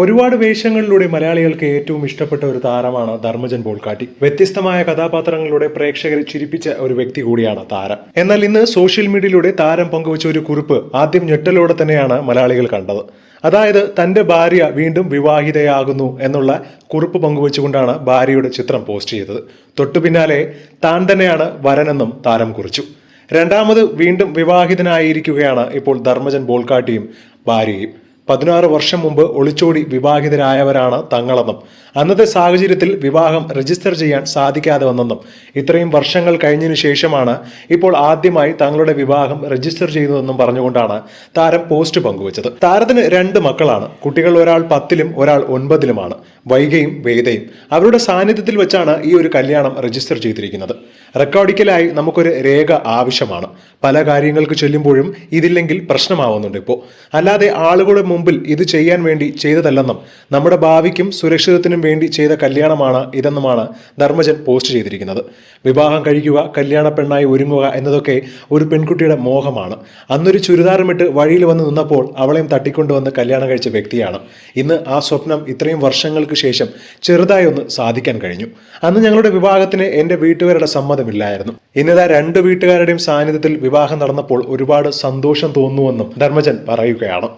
ഒരുപാട് വേഷങ്ങളിലൂടെ മലയാളികൾക്ക് ഏറ്റവും ഇഷ്ടപ്പെട്ട ഒരു താരമാണ് ധർമ്മജൻ ബോൾക്കാട്ടി വ്യത്യസ്തമായ കഥാപാത്രങ്ങളിലൂടെ പ്രേക്ഷകരെ ചിരിപ്പിച്ച ഒരു വ്യക്തി കൂടിയാണ് താരം. എന്നാൽ ഇന്ന് സോഷ്യൽ മീഡിയയിലൂടെ താരം പങ്കുവച്ച ഒരു കുറിപ്പ് ആദ്യം ഞെട്ടലോടെ തന്നെയാണ് മലയാളികൾ കണ്ടത്. അതായത് തന്റെ ഭാര്യ വീണ്ടും വിവാഹിതയാകുന്നു എന്നുള്ള കുറിപ്പ് പങ്കുവച്ചുകൊണ്ടാണ് ഭാര്യയുടെ ചിത്രം പോസ്റ്റ് ചെയ്തത്. തൊട്ടു പിന്നാലെ താൻ തന്നെയാണ് വരനെന്നും താരം കുറിച്ചു. രണ്ടാമത് വീണ്ടും വിവാഹിതനായിരിക്കുകയാണ് ഇപ്പോൾ ധർമ്മജൻ ബോൾക്കാട്ടിയും ഭാര്യയും. പതിനാറ് വർഷം മുമ്പ് ഒളിച്ചോടി വിവാഹിതരായവരാണ് തങ്ങളെന്നും അന്നത്തെ സാഹചര്യത്തിൽ വിവാഹം രജിസ്റ്റർ ചെയ്യാൻ സാധിക്കാതെ വന്നെന്നും ഇത്രയും വർഷങ്ങൾ കഴിഞ്ഞതിനു ശേഷമാണ് ഇപ്പോൾ ആദ്യമായി തങ്ങളുടെ വിവാഹം രജിസ്റ്റർ ചെയ്യുന്നതെന്നും പറഞ്ഞുകൊണ്ടാണ് താരം പോസ്റ്റ് പങ്കുവച്ചത്. താരത്തിന് രണ്ട് മക്കളാണ്. കുട്ടികൾ ഒരാൾ പത്തിലും ഒരാൾ ഒൻപതിലുമാണ്. വൈകയും വേദയും. അവരുടെ സാന്നിധ്യത്തിൽ വെച്ചാണ് ഈ ഒരു കല്യാണം രജിസ്റ്റർ ചെയ്തിരിക്കുന്നത്. റെക്കോർഡിക്കലായി നമുക്കൊരു രേഖ ആവശ്യമാണ്. പല കാര്യങ്ങൾക്ക് ചൊല്ലുമ്പോഴും ഇതില്ലെങ്കിൽ പ്രശ്നമാവുന്നുണ്ട് ഇപ്പോൾ. അല്ലാതെ ആളുകളുടെ മുമ്പിൽ ഇത് ചെയ്യാൻ വേണ്ടി ചെയ്തതല്ലെന്നും നമ്മുടെ ഭാവിക്കും സുരക്ഷിതത്തിനും വേണ്ടി ചെയ്ത കല്യാണമാണ് ഇതെന്നുമാണ് ധർമ്മജൻ പോസ്റ്റ് ചെയ്തിരിക്കുന്നത്. വിവാഹം കഴിക്കുക കല്യാണ പെണ്ണായി ഒരുങ്ങുക എന്നതൊക്കെ ഒരു പെൺകുട്ടിയുടെ മോഹമാണ്. അന്നൊരു ചുരിദാറുമിട്ട് വഴിയിൽ വന്ന് നിന്നപ്പോൾ അവളെയും തട്ടിക്കൊണ്ടുവന്ന് കല്യാണം കഴിച്ച വ്യക്തിയാണ്. ഇന്ന് ആ സ്വപ്നം ഇത്രയും വർഷങ്ങൾക്ക് ശേഷം ചെറുതായി ഒന്ന് സാധിക്കാൻ കഴിഞ്ഞു. അന്ന് ഞങ്ങളുടെ വിവാഹത്തിന് എന്റെ വീട്ടുകാരുടെ സമ്മതമില്ലായിരുന്നു. ഇന്നതാ രണ്ട് വീട്ടുകാരുടെയും സാന്നിധ്യത്തിൽ വിവാഹം നടന്നപ്പോൾ ഒരുപാട് സന്തോഷം തോന്നുവെന്നും ധർമ്മജൻ പറയുകയാണ്.